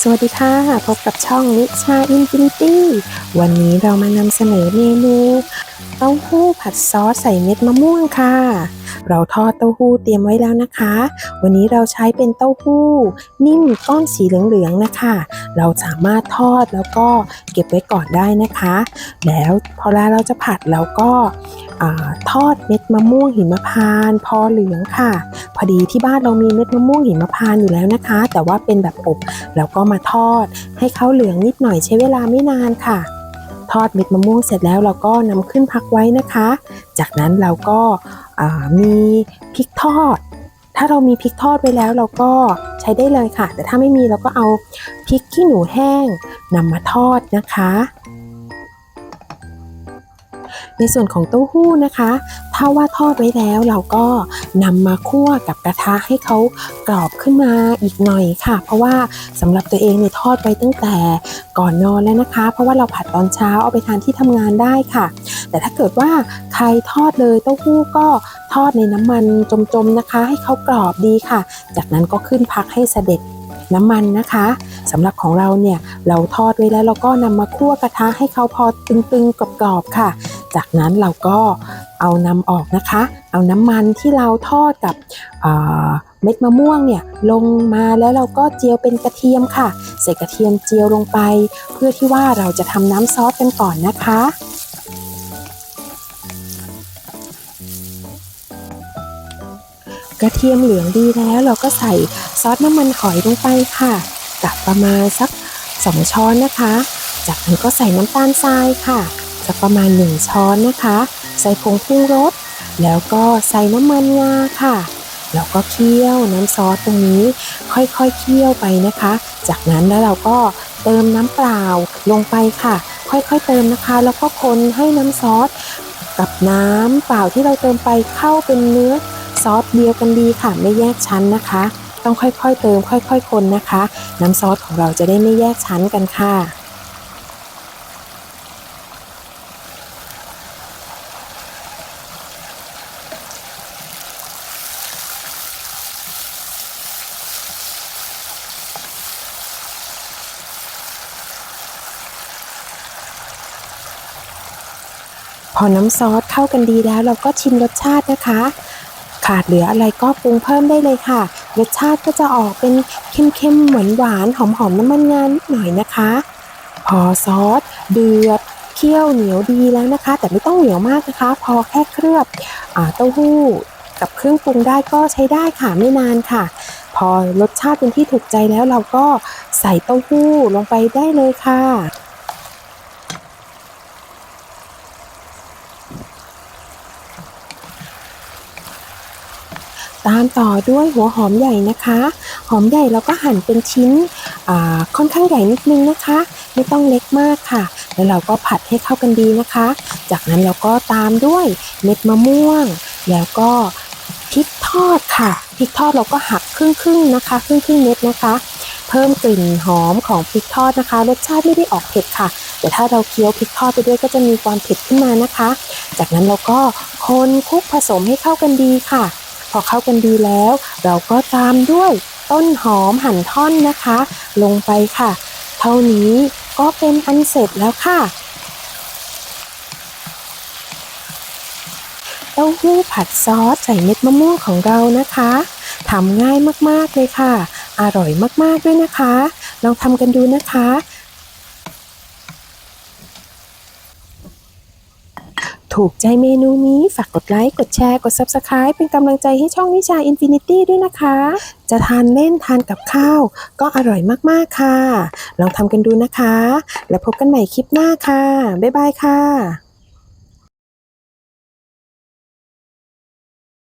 สวัสดีค่ะ พบกับช่องนิชาอินฟินิตี้วันนี้เรามานำเสนอเมนูเต้าหู้ผัดซอสใส่เม็ดมะม่วงค่ะ เราทอดเต้าหู้เตรียมไว้แล้วนะคะ วันนี้เราใช้เป็นเต้าหู้ นิ่มก้อนสีเหลืองๆนะคะ เราสามารถทอดแล้วก็เก็บไว้ก่อนได้นะคะ แล้วพอเวลาเราจะผัดเราก็ อทอดเม็ดมะม่วงหิมพานต์พอเหลืองค่ะ พอดีที่บ้านเรามีเม็ดมะม่วงหิมพานต์อยู่แล้วนะคะ แต่ว่าเป็นแบบอบแล้วก็มาทอด ให้เขาเหลืองนิดหน่อยใช้เวลาไม่นานค่ะ ทอดเม็ดมะม่วงเสร็จแล้วเราก็นำขึ้นพักไว้นะคะ จากนั้นเราก็มีพริกทอด ถ้าเรามีพริกทอดไว้แล้วเราก็ใช้ได้เลยค่ะ แต่ถ้าไม่มีเราก็เอาพริกขี้หนูแห้งนำมาทอดนะคะ ในส่วนของเต้าหู้นะคะ ถ้าว่าทอดไว้แล้วเราก็นำมาคั่วกับกระทะให้เขากรอบขึ้นมาอีกหน่อยค่ะ เพราะว่าสำหรับตัวเองเนี่ยทอดไว้ตั้งแต่ก่อนนอนแล้วนะคะ เพราะว่าเราผัดตอนเช้าเอาไปทานที่ทำงานได้ค่ะ แต่ถ้าเกิดว่าใครทอดเลยเต้าหู้ก็ทอดในน้ำมันจมๆนะคะ ให้เขากรอบดีค่ะ จากนั้นก็ขึ้นพักให้เสด็จน้ำมันนะคะสำหรับของเราเนี่ยเราทอดไว้แล้วเราก็นำมาคั่วกระทะให้เขาพอตึงๆกรอบๆค่ะ จากนั้นเราก็เอานำออกนะคะ เอาน้ำมันที่เราทอดกับเม็ดมะม่วงเนี่ยลงมาแล้วเราก็เจียวเป็นกระเทียมค่ะ ใส่กระเทียมเจียวลงไป เพื่อที่ว่าเราจะทำน้ำซอสกันก่อนนะคะกระเทียมเหลืองดีแล้วเราก็ใส่ซอสน้ำมันหอยลงไปค่ะกับประมาณสัก 2 ช้อนนะคะ จากนั้นก็ใส่น้ำตาลทรายค่ะ สักประมาณ 1 ช้อนนะคะ ใส่ผงปรุงรส แล้วก็ใส่น้ำมันงาค่ะ แล้วก็เคี่ยวน้ำซอสตรงนี้ ค่อยๆเคี่ยวไปนะคะ จากนั้นแล้วเราก็เติมน้ำเปล่าลงไปค่ะ ค่อยๆเติมนะคะ แล้วก็คนให้น้ำซอสกับน้ำเปล่าที่เราเติมไปเข้าเป็นเนื้อซอสเดียวกันดีค่ะ ไม่แยกชั้นนะคะ ต้องค่อยๆเติม ค่อยๆคนนะคะ น้ำซอสของเราจะได้ไม่แยกชั้นกันค่ะ พอน้ำซอสเข้ากันดีแล้ว เราก็ชิมรสชาตินะคะ ขาดเหลืออะไรก็ปรุงเพิ่มได้เลยค่ะ รสชาติก็จะออกเป็นเค็มๆหวานหวานหอมๆน้ำมันงานหน่อยนะคะ พอซอสเดือดเคี่ยวเหนียวดีแล้วนะคะ แต่ไม่ต้องเหนียวมากนะคะ พอแค่เคลือบเต้าหู้กับเครื่องปรุงได้ก็ใช้ได้ค่ะไม่นานค่ะ พอรสชาติเป็นที่ถูกใจแล้วเราก็ใส่เต้าหู้ลงไปได้เลยค่ะ ตามต่อด้วยหัวหอมใหญ่นะคะ หอมใหญ่เราก็หั่นเป็นชิ้นค่อนข้างใหญ่นิดนึงนะคะ ไม่ต้องเล็กมากค่ะ แล้วเราก็ผัดให้เข้ากันดีนะคะ จากนั้นเราก็ตามด้วยเม็ดมะม่วง แล้วก็พริกทอดค่ะพริกทอดเราก็หักครึ่งครึ่งๆนะคะครึ่งครึ่งๆเม็ดนะคะ เพิ่มกลิ่นหอมของพริกทอดนะคะรสชาติไม่ได้ออกเผ็ดค่ะ แต่ถ้าเราเคี้ยวพริกทอดไปด้วยก็จะมีความเผ็ดขึ้นมานะคะ จากนั้นเราก็คนคลุกผสมให้เข้ากันดีค่ะ อเข้ากันดีแล้ว เราก็ตามด้วยต้นหอมหั่นท่อนนะคะ ลงไปค่ะ เท่านี้ก็เป็นอันเสร็จแล้วค่ะเต้าหู้ผัดซอสใส่เม็ดมะม่วงของเรานะคะทำง่ายมากๆเลยค่ะ อร่อยมากๆด้วยนะคะ ลองทำกันดูนะคะ ถูกใจเมนูนี้ฝากกดไลค์ กดแชร์ กด Subscribe เป็นกำลังใจให้ช่องนิชา Infinity ด้วยนะคะ จะทานเล่นทานกับข้าว ก็อร่อยมากๆค่ะ ลองทำกันดูนะคะ แล้วพบกันใหม่คลิปหน้าค่ะ บ๊ายบายค่ะ